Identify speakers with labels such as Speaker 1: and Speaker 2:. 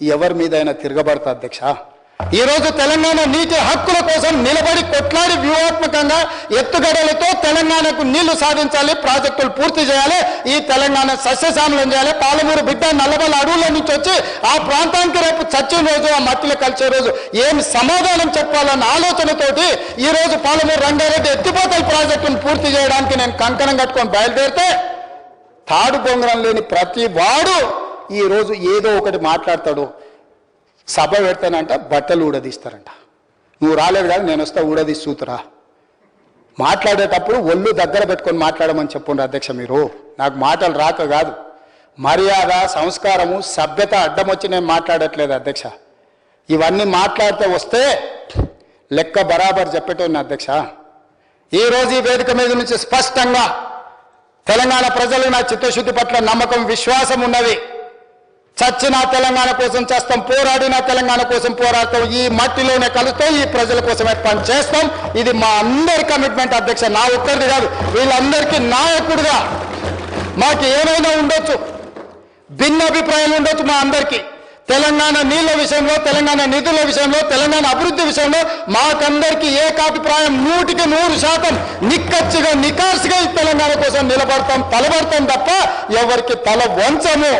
Speaker 1: ఎవరి మీదైనా తిరగబడతా అధ్యక్ష? ఈ రోజు తెలంగాణ నీటి హక్కుల కోసం నిలబడి కొట్లాడి వ్యూహాత్మకంగా ఎత్తుగడలతో తెలంగాణకు నీళ్ళు సాధించాలి ప్రాజెక్టులు పూర్తి చేయాలి ఈ తెలంగాణ సస్యశామలం చేయాలి. పాలమూరు బిడ్డ నల్లబల అడవుల నుంచి వచ్చి ఆ ప్రాంతానికి రేపు చచ్చిన రోజు ఆ మట్టిలో కలిసే రోజు ఏం సమాధానం చెప్పాలన్న ఆలోచనతోటి ఈ రోజు పాలమూరు రంగారెడ్డి ఎత్తిపోతల ప్రాజెక్టును పూర్తి చేయడానికి నేను కంకణం కట్టుకొని బయలుదేరితే తాడు బొంగరం లేని ప్రతి వాడు ఈ రోజు ఏదో ఒకటి మాట్లాడతాడు. సభ పెడతానంట బట్టలు ఊడదీస్తారంట. నువ్వు రాలేదు కానీ నేను వస్తా ఊడదీసి మాట్లాడేటప్పుడు ఒళ్ళు దగ్గర పెట్టుకొని మాట్లాడమని చెప్పండి అధ్యక్ష మీరు. నాకు మాటలు రాక కాదు. మర్యాద సంస్కారము సభ్యత అడ్డం వచ్చి నేను మాట్లాడట్లేదు అధ్యక్ష. ఇవన్నీ మాట్లాడితే వస్తే లెక్క బరాబర్ చెప్పేటోని అధ్యక్ష. ఈ రోజు ఈ వేదిక మీద నుంచి స్పష్టంగా తెలంగాణ ప్రజలు నా చిత్తశుద్ధి పట్ల నమ్మకం విశ్వాసం ఉన్నది చచ్చిన తెలంగాణ కోసం చేస్తాం పోరాడిన తెలంగాణ కోసం పోరాడతాం ఈ మట్టిలోనే కలుస్తాం ఈ ప్రజల కోసమే పని చేస్తాం ఇది మా అందరి కమిట్మెంట్ అధ్యక్ష నా ఒక్కరిది కాదు వీళ్ళందరికీ నాయకుడుగా మాకు ఏమైనా ఉండొచ్చు భిన్న అభిప్రాయాలు ఉండొచ్చు మా అందరికీ. తెలంగాణ నీళ్ళ విషయంలో తెలంగాణ నిధుల విషయంలో తెలంగాణ అభివృద్ధి విషయంలో మాకందరికీ ఏకాభిప్రాయం నూటికి నూరు శాతం నిక్కచ్చిగా నికార్సుగా ఈ తెలంగాణ కోసం నిలబడతాం తలబడతాం తప్ప ఎవరికి తల వంచము.